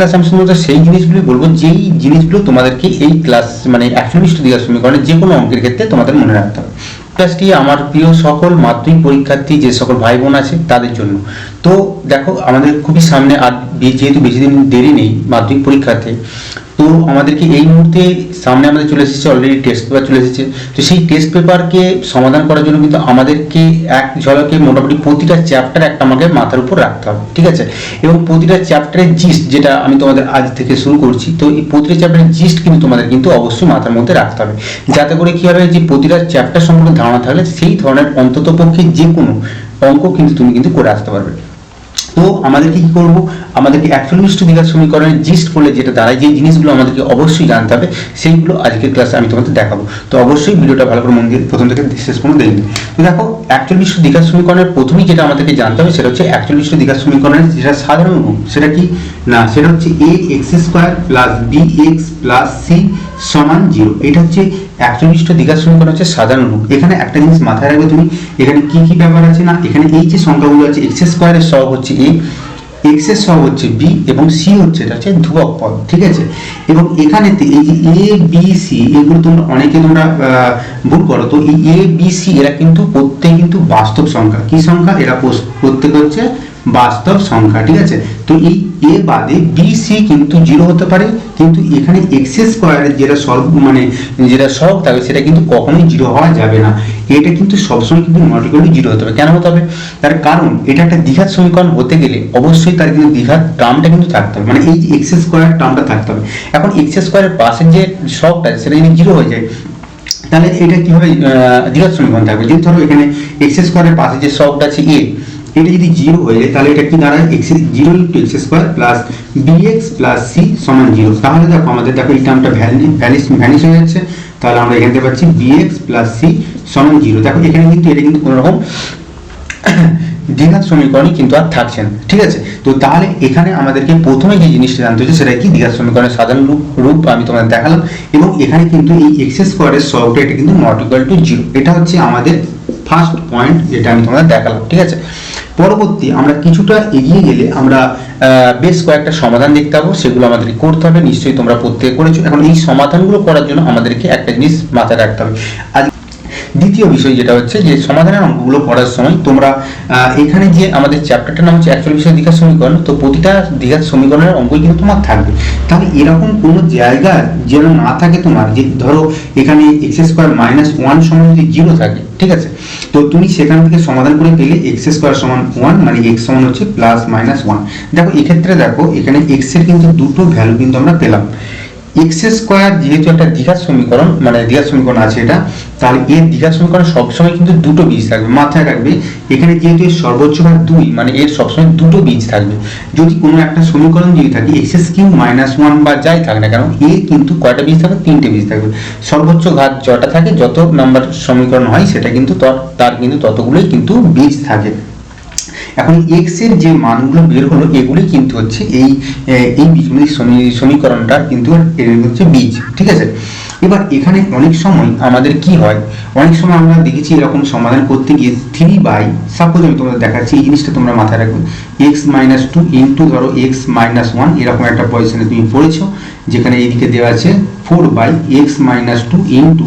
Class আমি শুধুমাত্র সেই জিনিসগুলি বলব, যেই জিনিসগুলো তোমাদেরকে এই ক্লাস মানে একচল্লিশ দিঘার সমীকরণের যে কোনো অঙ্কের ক্ষেত্রে তোমাদের মনে রাখতে হবে। ক্লাসটি আমার প্রিয় সকল মাধ্যমিক পরীক্ষার্থী, যে সকল ভাই বোন আছে, তাদের জন্য। তো দেখো, আমাদের খুবই সামনে আর যেহেতু বেশি দিন দেরি নেই মাধ্যমিক পরীক্ষাতে তো আমাদেরকে এই মুহূর্তে সামনে আমাদের চলে এসেছে অলরেডি টেস্ট পেপার চলে এসেছে। তো সেই টেস্ট পেপারকে সমাধান করার জন্য কিন্তু আমাদেরকে এক ঝলকে মোটামুটি প্রতিটা চ্যাপ্টার একটা আমাকে মাথার উপর রাখতে হবে, ঠিক আছে? এবং প্রতিটা চ্যাপ্টারের জিস্ট যেটা আমি তোমাদের আজ থেকে শুরু করছি, তো এই প্রতিটা চ্যাপ্টারের জিস্ট কিন্তু তোমাদের কিন্তু অবশ্যই মাথার মধ্যে রাখতে হবে। যাতে করে কি হবে যে প্রতিটা চ্যাপ্টার সম্পর্কে ধারণা থাকলে সেই ধরনের অন্তত পক্ষে যে কোনো অঙ্ক কিন্তু তুমি কিন্তু করে আসতে পারবে। তো আমাদেরকে কি করব? আমাদেরকে একচল্লিশটি দীঘার সমীকরণের জিস্ট করলে যেটা দাঁড়ায় যে জিনিসগুলো আমাদেরকে অবশ্যই জানতে হবে, সেইগুলো আজকের ক্লাসে আমি তোমাদের দেখাবো। তো অবশ্যই ভিডিওটা ভালো করে মন দিয়ে প্রথম থেকে শেষ পর্যন্ত দেখবে। তো দেখো একচল্লিশটি দীঘার সমীকরণের প্রথমেই যেটা আমাদেরকে জানতে হবে সেটা হচ্ছে একচল্লিশটি দীঘার সমীকরণের যেটা সাধারণ রূপ, সেটা কি? না, সেটা হচ্ছে a x square plus b x plus c সমান জিরো এটা হচ্ছে একচল্লিশটা দীঘার সমীকরণ হচ্ছে সাধারণ রূপ। এখানে একটা জিনিস মাথায় রাখবে তুমি, এখানে কি কি ব্যাপার আছে না, এখানে এই যে সংখ্যাগুলো আছে এক্স স্কোয়ারের সহগ হচ্ছে এ এক্সের সহগ হচ্ছে বি এবং সি হচ্ছে, এটা হচ্ছে ধ্রুবক পদ, ঠিক আছে? এবং এখানেতে এই যে এ বি সি এগুলো তোমরা অনেকে তোমরা ভুল করো, তো এই এ বি সি এরা কিন্তু প্রত্যেক কিন্তু বাস্তব সংখ্যা। কি সংখ্যা? এরা প্রত্যেক হচ্ছে বাস্তব সংখ্যা, ঠিক আছে? তো এই এ বাদে বি সি কিন্তু জিরো হতে পারে, কিন্তু এখানে এক্স স্কোয়ারের যেটা সর্ব মানে যেটা সহগ থাকবে, সেটা কিন্তু কখনোই জিরো হওয়া যাবে না। এটা কিন্তু সবসময় কিন্তু নট জিরো হতে হবে কেন হতে হবে? তার কারণ, এটা একটা দ্বিঘাত সমীকরণ হতে গেলে অবশ্যই তার কিন্তু দ্বিঘাত টার্মটা কিন্তু থাকতে হবে। মানে এই এক্স স্কোয়ার টার্মটা থাকতে হবে। এখন এক্স স্কোয়ারের পাশের যে সহগটা সেটা যদি জিরো হয়ে যায়, তাহলে এটা কীভাবে দ্বিঘাত সমীকরণ থাকবে? যদি ধরো এখানে এক্স স্কোয়ারের পাশে যে সহগটা আছে এ এটা যদি জিরো হয়ে যায়, তাহলে এটা কি দাঁড়ায়? X zero into x square plus b x plus c সমান জিরো তাহলে দেখো, আমাদের দেখো, এই টার্মটা ভ্যানিশ ভ্যানিশ হয়ে যাচ্ছে। তাহলে আমরা এখানে দেখতে পাচ্ছি বিএক্স প্লাস সি সমান জিরো দেখো, এখানে কিন্তু, এটা কিন্তু কোনোরকম দ্বিঘাত সমীকরণই কিন্তু আর থাকছে না। ঠিক আছে? তো তাহলে এখানে আমাদেরকে প্রথমে যে জিনিসটা জানতে হচ্ছে, সেটা কি? দ্বিঘাত সমীকরণের সাধারণ রূপ রূপ আমি তোমাদের দেখালাম। এবং এখানে কিন্তু এই এক্স স্কোয়ারের সহগটা, এটা কিন্তু নট ইকুয়াল টু জিরো এটা হচ্ছে আমাদের ফার্স্ট পয়েন্ট যেটা আমি তোমাদের দেখালাম। ঠিক আছে? পরবর্তী আমরা কিছুটা এগিয়ে গেলে আমরা বেশ কয়েকটা সমাধান দেখতে পাবো। সেগুলো আমাদেরকে করতে হবে। নিশ্চয়ই তোমরা প্রত্যেকে করেছ। এখন এই সমাধানগুলো করার জন্য আমাদেরকে একটা জিনিস মাথায় রাখতে হবে। আজ দ্বিতীয় বিষয় যেটা হচ্ছে যে, সমাধানের অঙ্কগুলো পড়ার সময় তোমরা এখানে যে আমাদের চ্যাপ্টারটার নাম হচ্ছে একচল্লিশ দীঘার সমীকরণ, তো প্রতিটা দীঘার সমীকরণের অঙ্কই কিন্তু তোমার থাকবে। তাহলে এরকম কোনো জায়গা যেন না থাকে তোমার, যে ধরো এখানে এক্স স্কোয়ার মাইনাস ওয়ান সমান যদি জিরো থাকে ঠিক আছে? তো তুমি সেখান থেকে সমাধান করে পেলে এক্স স্কোয়ার সমান ওয়ান মানে এক্স সমান হচ্ছে প্লাস মাইনাস ওয়ান দেখো, এক্ষেত্রে দেখো, এখানে এক্সের কিন্তু দুটো ভ্যালু কিন্তু আমরা পেলাম। এক্স স্কোয়ার যেহেতু একটা দ্বিঘাত সমীকরণ মানে দ্বিঘাত সমীকরণ আছে এটা, তাহলে এর দ্বিঘাত সমীকরণ সবসময় কিন্তু দুটো বীজ থাকবে, মাথায় রাখবে, এখানে যেহেতু এর সর্বোচ্চ ভাগ দুই মানে এর সবসময় দুটো বীজ থাকবে। যদি কোনো একটা সমীকরণ যদি থাকে x S Q minus one বা যাই থাকে না কেন, এর কিন্তু কয়টা বীজ থাকবে? তিনটে বীজ থাকবে। সর্বোচ্চ ঘাত যটা থাকে, যত নাম্বার সমীকরণ হয়, সেটা কিন্তু তার কিন্তু ততগুলোই কিন্তু বীজ থাকে। এখন এক্সের যে মানগুলো বের হলো, এগুলি কিন্তু হচ্ছে এই এই বীজগুলি সমী- সমীকরণটা কিন্তু হচ্ছে বীজ, ঠিক আছে? এবার এখানে অনেক সময় আমাদের কি হয়? অনেক সময় আমরা দেখেছি এরকম সমাধান করতে গিয়ে থ্রি বাই সাপোজ আমি তোমাদের দেখাচ্ছি, এই জিনিসটা তোমরা মাথায় রাখবে। এক্স মাইনাস টু ইন্টু ধরো এক্স মাইনাস ওয়ান এরকম একটা পজিশনে তুমি পড়েছো, যেখানে এইদিকে দেওয়া আছে four by x minus two into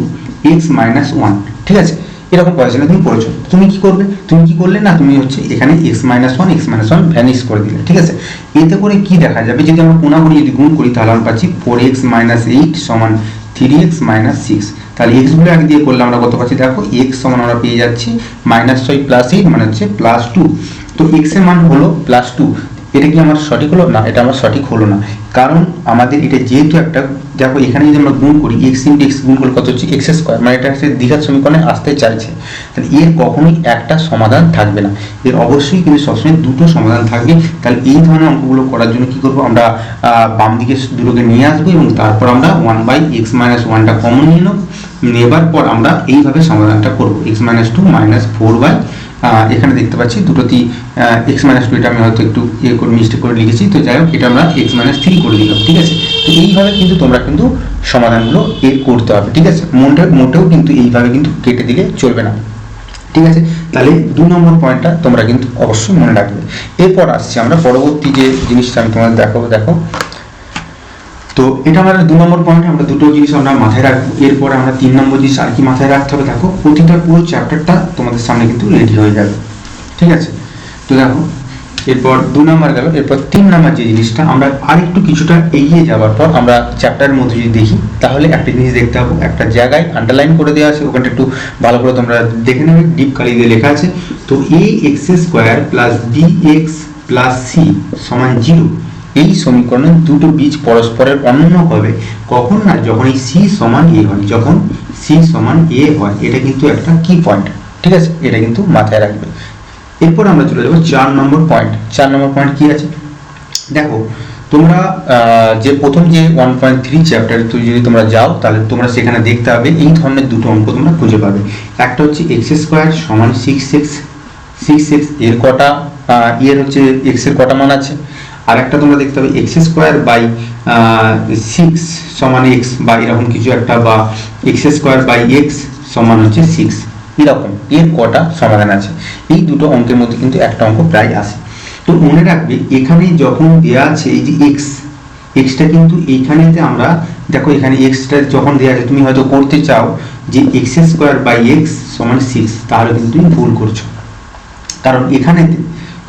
x minus one ঠিক আছে? এরকম পজিশনে তুমি পড়েছো। তুমি কি করবে? তুমি কি করলে না তুমি হচ্ছে এখানে x minus one x minus one vanish করে দিলে, ঠিক আছে? এতে করে কি দেখা যাবে? যদি আমরা কোনাগুনি যদি গুণ করি, তাহলে আমরা পাচ্ছি ফোর এক্স মাইনাস এইট সমান থ্রি এক্স মাইনাস সিক্স তাহলে এক্সগুলো আগে দিয়ে করলে আমরা কত পাচ্ছি? দেখো এক্স সমান আমরা পেয়ে যাচ্ছি মাইনাস ছয় প্লাস এইট মানে হচ্ছে প্লাস টু তো এক্সের মান হলো প্লাস টু এটা কি আমার সঠিক হলো? না, এটা আমার সঠিক হলো না। কারণ আমাদের এটা যেহেতু একটা দেখো এখানে যদি আমরা গুণ করি এক্স ইন্টু এক্স গুণ করলে কত হচ্ছে? এক্স স্কোয়ার মানে এটা হচ্ছে দ্বিঘাত সমীকরণে আসতে চাইছে। তাহলে এর কখনোই একটা সমাধান থাকবে না। এর অবশ্যই কিন্তু সবসময় দুটো সমাধান থাকবে। তাহলে এই ধরনের অঙ্কগুলো করার জন্য কি করব? আমরা বাম দিকে দুটোকে নিয়ে আসব এবং তারপর আমরা ওয়ান বাই এক্স মাইনাস ওয়ানটা কমন নিয়ে নেব। নেবার পর আমরা এইভাবে সমাধানটা করব। X minus two minus four by এখানে দেখতে পাচ্ছি দুটোতেই এক্স মাইনাস টু এটা আমি হয়তো একটু ইয়ে করে মিস্টেক করে লিখেছি। তো যাই হোক, এটা আমরা এক্স মাইনাস থ্রি করে দিলাম, ঠিক আছে? তো এইভাবে কিন্তু তোমরা কিন্তু সমাধানগুলো এর করতে হবে, ঠিক আছে? মোটে, মোটেও কিন্তু এইভাবে কিন্তু কেটে দিলে চলবে না, ঠিক আছে? তাহলে দু নম্বর পয়েন্টটা তোমরা কিন্তু অবশ্যই মনে রাখবে। এরপর আসছি আমরা পরবর্তী যে জিনিসটা আমি তোমাদের দেখাবো, দেখো তো এটা আমাদের দু নম্বর পয়েন্ট আমরা দুটো জিনিস আমরা মাথায় রাখব এরপরে আমরা তিন নম্বর জিনিস আর কি মাথায় রাখতে হবে, দেখো প্রতিটা পুরো চ্যাপ্টারটা তোমাদের সামনে কিন্তু রেডি হয়ে যাবে, ঠিক আছে? তো দেখো, এরপর দু নম্বর গেল, এরপর তিন নম্বর যে জিনিসটা আমরা আরেকটু কিছুটা এগিয়ে যাওয়ার পর আমরা চ্যাপ্টারের মধ্যে যদি দেখি, তাহলে একটা জিনিস দেখতে পাবো একটা জায়গায় আন্ডারলাইন করে দেওয়া আছে, ওখানটা একটু ভালো করে তোমরা দেখে নেবে ডিপ কালি দিয়ে লেখা আছে। তো a x square plus b x plus c সমান জিরো এই সমীকরণে দুটো বীজ পরস্পরের অনন্য হবে। কখন না যখন এই সি সমান এ হয়, যখন সি সমান এ হয়, এটা কিন্তু একটা কি পয়েন্ট ঠিক আছে? এটা কিন্তু মাথায় রাখবে। এরপর আমরা চলে যাব চার নম্বর পয়েন্ট চার নম্বর পয়েন্ট কি আছে? দেখো, তোমরা যে প্রথম যে ওয়ান পয়েন্ট থ্রি চ্যাপ্টার যদি তোমরা যাও, তাহলে তোমরা সেখানে দেখতে পাবে এই ধরনের দুটো অঙ্ক তোমরা খুঁজে পাবে। একটা হচ্ছে এক্স স্কোয়ার সমান সিক্স সিক্স সিক্স সিক্স এর কটা ইয়ের হচ্ছে এক্সের কটা মান আছে। আর একটা তোমরা দেখতে পাবে এক্স স্কোয়ার বাই সিক্স সমান এক্স বা এরকম কিছু একটা বা এক্স স্কোয়ার বাই এক্স সমান হচ্ছে সিক্স এরকম, এর কটা সমাধান আছে। এই দুটো অঙ্কের মধ্যে কিন্তু একটা অঙ্ক প্রায় আসে তো মনে রাখবে, এখানে যখন দেওয়া আছে এই যে এক্স এক্সটা কিন্তু এইখানেতে আমরা, দেখো এখানে এক্সটা যখন দেওয়া আছে, তুমি হয়তো করতে চাও যে এক্স স্কোয়ার বাই এক্স সমান সিক্স তাহলে কিন্তু তুমি ভুল করছ। কারণ এখানে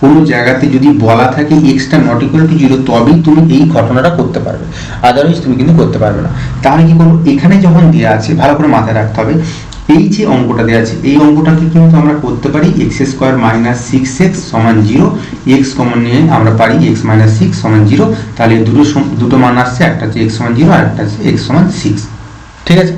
কোনো জায়গাতে যদি বলা থাকে এক্সটা নট টু জিরো তবেই তুমি এই ঘটনাটা করতে পারবে। আদারওয়াইজ তুমি কিন্তু করতে পারবে না। তাহলে কি করব? এখানে যখন দেওয়া আছে, ভালো করে মাথায় রাখতে হবে, এই যে অঙ্কটা দেওয়া আছে, এই অঙ্কটাকে কিন্তু আমরা করতে পারি x square minus six x সমান জিরো এক্স কমন নিয়ে আমরা পারি এক্স মাইনাস সিক্স সমান জিরো তাহলে দুটো দুটো মান আসছে, একটা হচ্ছে এক্স সমান জিরো আর একটা হচ্ছে এক্স সমান সিক্স ঠিক আছে?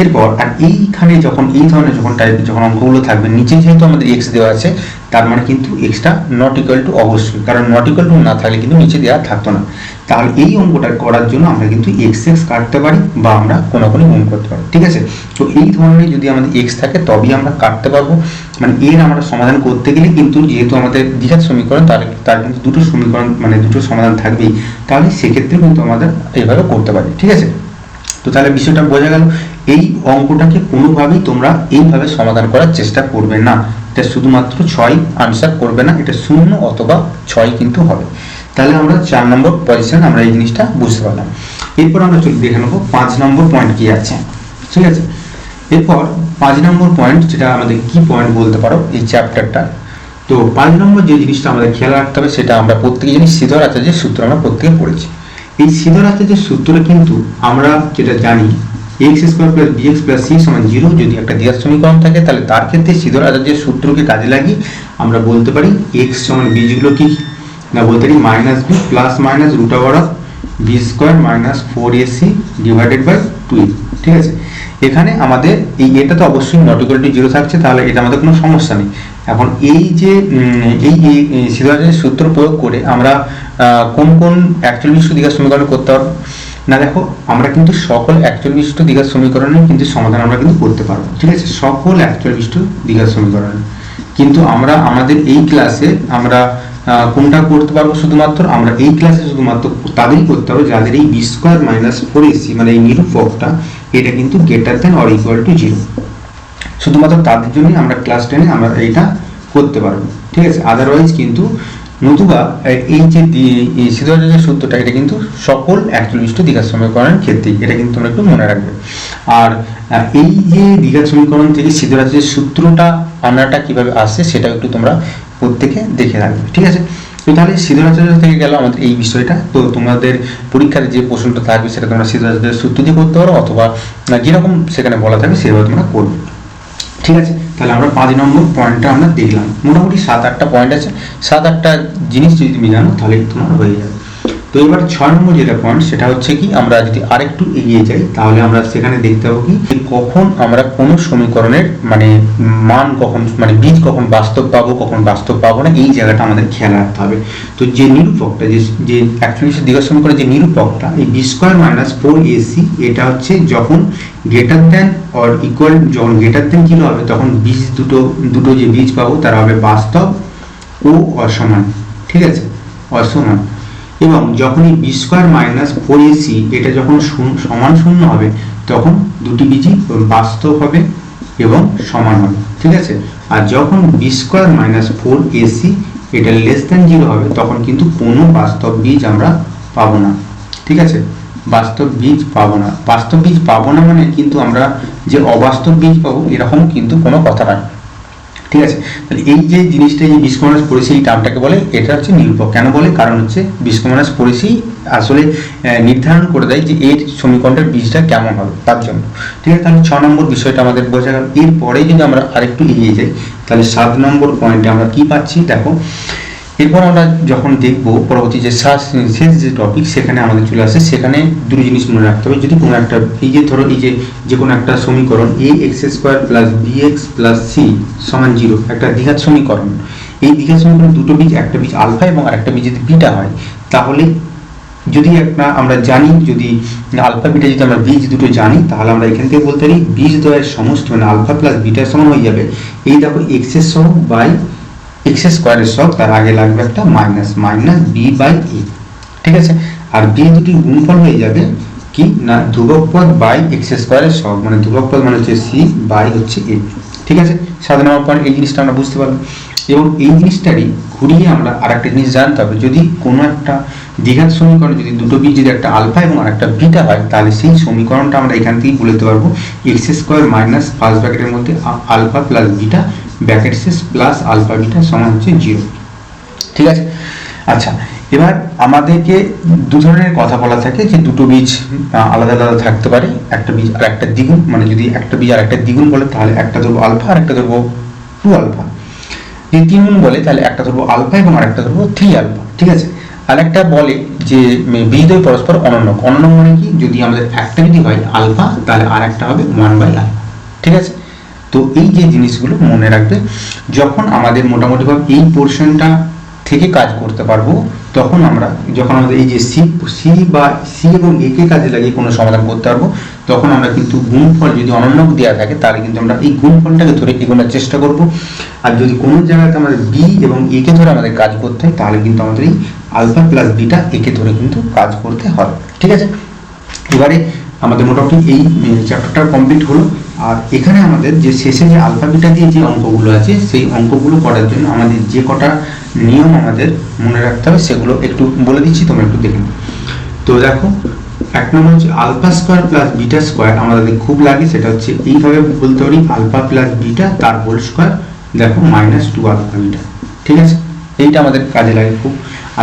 এরপর, আর এইখানে যখন, এই ধরনের যখন টাইপের যখন অঙ্কগুলো থাকবে, নিচে যেহেতু আমাদের এক্স দেওয়া আছে, তার মানে কিন্তু এক্সটা নট ইকুয়াল টু অবশ্যই কারণ নট ইকুয়াল টু না থাকলে কিন্তু নিচে দেওয়া থাকতো না। তাহলে এই অঙ্কটা করার জন্য আমরা কিন্তু এক্স এক্স কাটতে পারি বা আমরা কোনো কোনো গুণ করতে পারি, ঠিক আছে? তো এই ধরনের যদি আমাদের এক্স থাকে, তবেই আমরা কাটতে পারব। মানে এর আমরা সমাধান করতে গেলে কিন্তু যেহেতু আমাদের দ্বিঘাত সমীকরণ তার তার কিন্তু দুটো সমীকরণ মানে দুটো সমাধান থাকবেই। তাহলে সেক্ষেত্রে কিন্তু আমাদের এইভাবে করতে পারি, ঠিক আছে? তো তাহলে বিষয়টা বোঝা গেল। এই অঙ্কটাকে কোনোভাবেই তোমরা এইভাবে সমাধান করার চেষ্টা করবে না। এটা শুধুমাত্র ছয় আনসার করবে না, এটা শূন্য অথবা ছয় কিন্তু হবে। তাহলে আমরা চার নম্বর পজিশন আমরা এই জিনিসটা বুঝতে পারলাম। এরপর আমরা চলে দেখে নেব পাঁচ নম্বর পয়েন্ট কি আছে। ঠিক আছে? এরপর পাঁচ নম্বর পয়েন্ট যেটা আমাদের কি পয়েন্ট বলতে পারো? এই চ্যাপ্টারটা তো পাঁচ নম্বর যে জিনিসটা আমাদের খেয়াল রাখতে হবে সেটা আমরা প্রত্যেকে জিনিস সিধর আচার্যের সূত্র আমরা প্রত্যেকে পড়েছি। এই সিধর আচার্যের সূত্রে কিন্তু আমরা যেটা জানি x square plus plus c zero যদি একটা থাকে, তাহলে তার ক্ষেত্রে সূত্রকে কাজে লাগিয়ে আমরা বলতে পারি এক্স বীজগুলো কি না, বলতে পারি minus b plus minus minus four divided by ঠিক আছে? এখানে আমাদের এই এটা তো অবশ্যই নট জিরো থাকছে, তাহলে এটা আমাদের কোনো সমস্যা নেই। এখন এই যে এই সূত্র প্রয়োগ করে আমরা কোন কোন একচল্লিশ দীঘার সমীকরণ করতে পারব? না, দেখো, আমরা কিন্তু সকল একচল্লিশ দীঘার সমীকরণে কিন্তু সমাধান আমরা কিন্তু করতে পারব, ঠিক আছে? সকল একচল্লিশ দীঘার সমীকরণ। কিন্তু আমরা আমাদের এই ক্লাসে আমরা কোনটা করতে পারব শুধুমাত্র? আমরা এই ক্লাসে শুধুমাত্র তাদেরই করতে পারব, যাদের এই b square minus four AC মানে এই নিরূপকটা এটা কিন্তু greater than or equal to zero শুধুমাত্র তাদের জন্যই আমরা ক্লাস টেনে আমরা এইটা করতে পারব, ঠিক আছে? আদারওয়াইজ কিন্তু নতুবা, এই যে সিদ্ধার্থের সূত্রটা, এটা কিন্তু সকল একচল্লিশ দীঘার সমীকরণের ক্ষেত্রেই, এটা কিন্তু তোমরা একটু মনে রাখবে। আর এই যে দীঘার সমীকরণ থেকে সিদ্ধার্থের সূত্রটা আনাটা কীভাবে আসছে সেটা একটু তোমরা প্রত্যেকে দেখে রাখবে, ঠিক আছে? তো তাহলে সিদ্ধার্থ থেকে গেল আমাদের এই বিষয়টা। তো তোমাদের পরীক্ষার যে প্রশ্নটা থাকবে, সেটা তোমরা সিদ্ধার্থের সূত্র দিয়ে করতে পারো, অথবা যেরকম সেখানে বলা থাকবে, সেভাবে তোমরা করবে। ঠিক আছে? তাহলে আমরা পাঁচ নম্বর পয়েন্টটা আমরা দেখলাম। মোটামুটি সাত আটটা পয়েন্ট আছে। সাত আটটা জিনিস যদি তুমি জানো তাহলে তোমার হয়ে যাবে। তো এবার ছয় নম্বর যেটা পয়েন্ট সেটা হচ্ছে কি, আমরা যদি আরেকটু এগিয়ে যাই, তাহলে আমরা সেখানে দেখতে পাবো কি কখন আমরা কোনো সমীকরণের মানে মান কখন মানে বীজ কখন বাস্তব পাবো, কখন বাস্তব পাবো না, এই জায়গাটা আমাদের খেয়াল রাখতে হবে। তো যে নিরূপকটা, যে যে একচল্লিশ দীর্ঘ সমীকরণের যে নিরূপকটা, এই b square minus four AC এটা হচ্ছে যখন গ্রেটার দেন অর ইকুয়াল যখন গ্রেটার দেন জিরো হবে, তখন বীজ দুটো দুটো যে বীজ পাবো, তারা হবে বাস্তব ও অসমান, ঠিক আছে? অসমান। এবং যখনই b square minus four AC এটা যখন সমান শূন্য হবে, তখন দুটি বীজই বাস্তব হবে এবং সমান হবে, ঠিক আছে? আর যখন b square minus four AC এটা লেস দেন জিরো হবে, তখন কিন্তু কোনো বাস্তব বীজ আমরা পাবো না, ঠিক আছে? বাস্তব বীজ পাবো না। বাস্তব বীজ পাবো না মানে কিন্তু আমরা যে অবাস্তব বীজ পাবো, এরকম কিন্তু কোনো কথা নয়। ঠিক আছে? তাহলে এই যে জিনিসটা যে বিস্কমানাস পলিসি, এই টার্মটাকে বলে, এটা হচ্ছে নিরূপক। কেন বলে? কারণ হচ্ছে বিস্কমানাস পলিসি আসলে নির্ধারণ করে দেয় যে এর সমীকরণটার বীজটা কেমন হবে তার জন্য। ঠিক আছে? তাহলে ছ নম্বর বিষয়টা আমাদের বোঝা গেল। এরপরে যদি আমরা আরেকটু এগিয়ে যাই, তাহলে সাত নম্বর পয়েন্টে আমরা কি পাচ্ছি? দেখো এরপর আমরা যখন দেখব পরবর্তী যে শ্বাস- শেষ যে টপিক সেখানে আমাদের চলে আসে, সেখানে দুটো জিনিস মনে রাখতে হবে। যদি কোনো একটা এই যে ধরো এই যে যে কোনো একটা সমীকরণ a x square plus b x plus c সমান জিরো একটা দ্বিঘাত সমীকরণ। এই দ্বিঘাত সমীকরণ দুটো বীজ, একটা বীজ আলফা এবং আরেকটা বীজ যদি বিটা হয়, তাহলে যদি একটা আমরা জানি, যদি আলফা বিটা যদি আমরা বীজ দুটো জানি, তাহলে আমরা এখান থেকে বলতে পারি বীজ দ্বয়ের সমস্ত মানে আলফা প্লাস বিটার সমান হয়ে যাবে। এই দেখো এক্সের সহ বাই এক্স স্কোয়ারের সহ তার আগে লাগবে একটা minus minus b by a ঠিক আছে? আর বি দুটি গুণফল হয়ে যাবে কি? না, ধ্রুবক পদ বাই এক্স স্কোয়ারের সহ মানে ধ্রুবক পদ মানে হচ্ছে সি বাই হচ্ছে এ ঠিক আছে? সাধারণ পয়েন্ট এই জিনিসটা আমরা বুঝতে পারলাম। এবং এই জিনিসটারই ঘুরিয়ে আমরা আর একটা জিনিস জানতে হবে। যদি কোনো একটা দ্বিঘাত সমীকরণ, যদি দুটো বীজ যদি একটা আলফা এবং আরেকটা বিটা হয়, তাহলে সেই সমীকরণটা আমরা এখান থেকেই বলতে পারব। এক্স স্কোয়ার মাইনাস ফার্স্ট ব্র্যাকেটের মধ্যে আলফা প্লাস বিটা ব্র্যাকেট শেষ প্লাস আলফা বিটা সমান হচ্ছে জিরো। ঠিক আছে? আচ্ছা এবার আমাদেরকে দু ধরনের কথা বলা থাকে যে দুটো বীজ আলাদা আলাদা থাকতে পারে। একটা বীজ আর একটা দ্বিগুণ মানে যদি একটা বীজ আর একটা দ্বিগুণ বলে, তাহলে একটা ধরবো আলফা আর একটা ধরবো টু আলফা। যদি তিন গুণ বলে, তাহলে একটা ধরবো আলফা এবং আরেকটা ধরবো থ্রি আলফা। ঠিক আছে? আর একটা বলে যে বীজদ্বয় পরস্পর অনন্যক অনন্য মানে কি? যদি আমাদের একটা যদি হয় আলফা, তাহলে আর একটা হবে ওয়ান বাই আলফা। ঠিক আছে? তো এই যে জিনিসগুলো মনে রাখবে, যখন আমাদের মোটামুটিভাবে এই পোর্শনটা থেকে কাজ করতে পারব, তখন আমরা যখন আমাদের এই যে সি সি বা সি এবং এ কে কাজে লাগিয়ে কোনো সমাধান করতে পারব, তখন আমরা কিন্তু গুণফল যদি অনন্যক দেওয়া থাকে, তাহলে কিন্তু আমরা এই গুণফলটাকে ধরে এগোনোর চেষ্টা করব। আর যদি কোনো জায়গাতে আমাদের বি এবং এ কে ধরে আমাদের কাজ করতে হয়, তাহলে কিন্তু আমাদের এই আলফা প্লাস বিটা একে ধরে কিন্তু কাজ করতে হবে। ঠিক আছে? এবারে আমাদের মোটামুটি এই চ্যাপ্টারটা কমপ্লিট হলো। আর এখানে আমাদের যে শেষে যে আলফা বিটা দিয়ে যে অঙ্কগুলো আছে, সেই অঙ্কগুলো করার জন্য আমাদের যে কটা নিয়ম আমাদের মনে রাখতে হবে, সেগুলো একটু বলে দিচ্ছি, তোমরা একটু দেখে তো দেখো, এক নম্বর হচ্ছে alpha square plus beta square আমাদের খুব লাগে, সেটা হচ্ছে এইভাবে বলতে পারি আলফা প্লাস বিটা তার হোল স্কোয়ার দেখো মাইনাস টু আলফা বিটা ঠিক আছে? এইটা আমাদের কাজে লাগে খুব।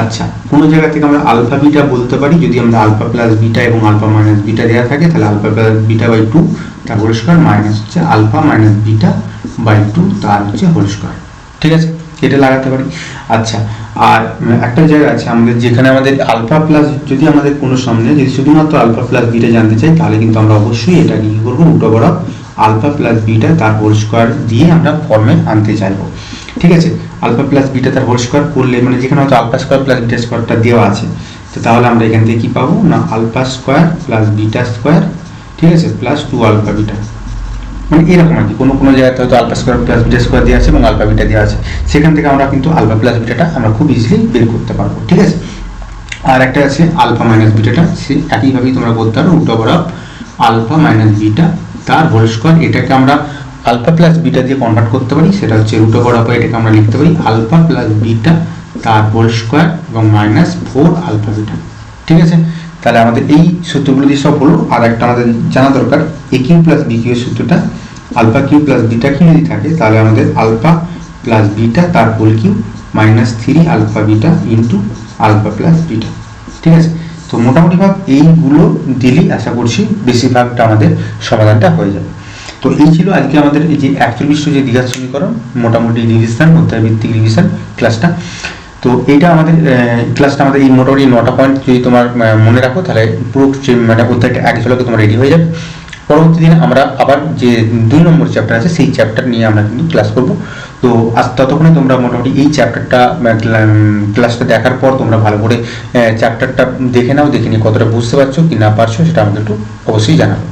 আচ্ছা কোনো জায়গা থেকে আমরা আলফা বিটা বলতে পারি? যদি আমরা আলফা প্লাস বিটা এবং আলফা মাইনাস বিটা দেওয়া থাকে, তাহলে alpha plus beta by two তার হোল স্কোয়ার মাইনাস হচ্ছে alpha minus beta by two তার হচ্ছে হোল স্কোয়ার ঠিক আছে? এটা লাগাতে পারি। আচ্ছা আর একটা জায়গা আছে আমাদের যেখানে আমাদের আলফা প্লাস যদি আমাদের কোনো সামনে যদি শুধুমাত্র আলফা প্লাস বিটা জানতে চাই, তাহলে কিন্তু আমরা অবশ্যই এটাকে কি করব? উল্টো বড় আলফা প্লাস বিটা তার হোল স্কোয়ার দিয়ে আমরা ফর্মে আনতে চাইব। ঠিক আছে? আলফা প্লাস বিটা তার হোল স্কোয়ার করলে মানে যেখানে হয়তো আলফা স্কোয়ার প্লাস বিটা স্কোয়ারটা দেওয়া আছে, তো তাহলে আমরা এখান থেকে কি পাবো? না, alpha square plus beta square, ঠিক আছে, প্লাস টু আলফা বিটা। মানে এরকম আর কি, কোনো কোনো জায়গাতে হয়তো alpha square plus beta square দেওয়া আছে এবং আলফা বিটা দেওয়া আছে। সেখান থেকে আমরা কিন্তু আলফা প্লাস বিটাটা আমরা খুব ইজিলি বের করতে পারব, ঠিক আছে? আর একটা আছে আলফা মাইনাস বিটাটা, সে একইভাবেই তোমরা করতে পারো উল্টো বরাব আলফা মাইনাস বিটা তার হোল স্কোয়ার। এটাকে আমরা আলফা প্লাস বিটা দিয়ে কনভার্ট করতে পারি, সেটা হচ্ছে রুটো বরাবর এটাকে আমরা লিখতে পারি আলফা প্লাস বিটা তার হোল স্কোয়ার এবং মাইনাস ফোর আলফা বিটা ঠিক আছে? তাহলে আমাদের এই সূত্রগুলো দিয়ে সব হলো, আর একটা আমাদের জানা দরকার a Q plus b Q সূত্রটা alpha Q plus beta Q যদি থাকে, তাহলে আমাদের আলফা প্লাস বিটা তার whole Q minus three alpha beta into alpha plus beta ঠিক আছে? তো মোটামুটি ভাব এইগুলো দিলেই আশা করছি বেশিরভাগটা আমাদের সমাধানটা হয়ে যাবে। তো এই ছিল আজকে আমাদের এই যে একচল্লিশ যে দ্বিঘাত সমীকরণ, মোটামুটি রিভিশন অধ্যায় ভিত্তিক রিভিশন ক্লাসটা তো এইটা আমাদের ক্লাসটা আমাদের এই মোটামুটি নটা পয়েন্ট যদি তোমার মনে রাখো, তাহলে পুরো মানে অধ্যায়টা এক ঝলকে তোমার রেডি হয়ে যাবে। পরবর্তী দিনে আমরা আবার যে দুই নম্বর চ্যাপ্টার আছে, সেই চ্যাপ্টার নিয়ে আমরা কিন্তু ক্লাস করব। তো আজ ততক্ষণে তোমরা মোটামুটি এই চ্যাপ্টারটা ক্লাসটা দেখার পর তোমরা ভালো করে চ্যাপ্টারটা দেখে নাও, দেখে নিয়ে কতটা বুঝতে পারছ, কি না পারছ, সেটা আমাদের একটু অবশ্যই জানাবে।